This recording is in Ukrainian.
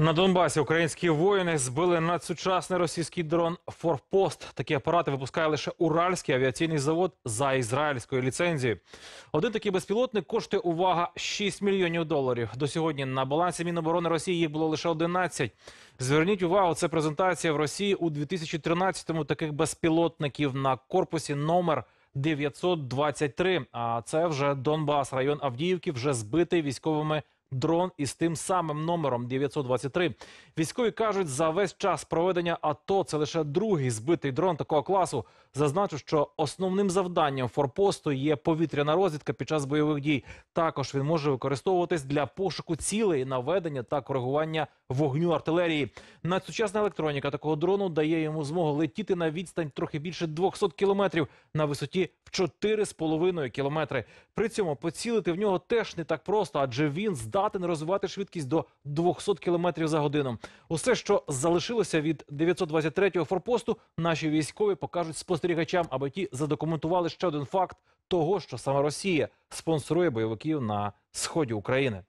На Донбасі українські воїни збили надсучасний російський дрон Форпост. Такі апарати випускає лише Уральський авіаційний завод за ізраїльською ліцензією. Один такий безпілотник коштує увага 6 мільйонів доларів. До сьогодні на балансі Міноборони Росії їх було лише 11. Зверніть увагу, це презентація в Росії у 2013-му таких безпілотників на корпусі номер 923. А це вже Донбас, район Авдіївки, вже збитий військовими дрон із тим самим номером 923. Військові кажуть, за весь час проведення АТО це лише другий збитий дрон такого класу. Зазначу, що основним завданням форпосту є повітряна розвідка під час бойових дій. Також він може використовуватись для пошуку цілей, наведення та коригування вогню артилерії. Надсучасна електроніка такого дрону дає йому змогу летіти на відстань трохи більше 200 кілометрів на висоті в 4,5 кілометри. При цьому поцілити в нього теж не так просто, адже він здатен розвивати швидкість до 200 кілометрів за годину. Усе, що залишилося від 923-го форпосту, наші військові покажуть спостерігачам, аби ті задокументували ще один факт того, що саме Росія спонсорує бойовиків на сході України.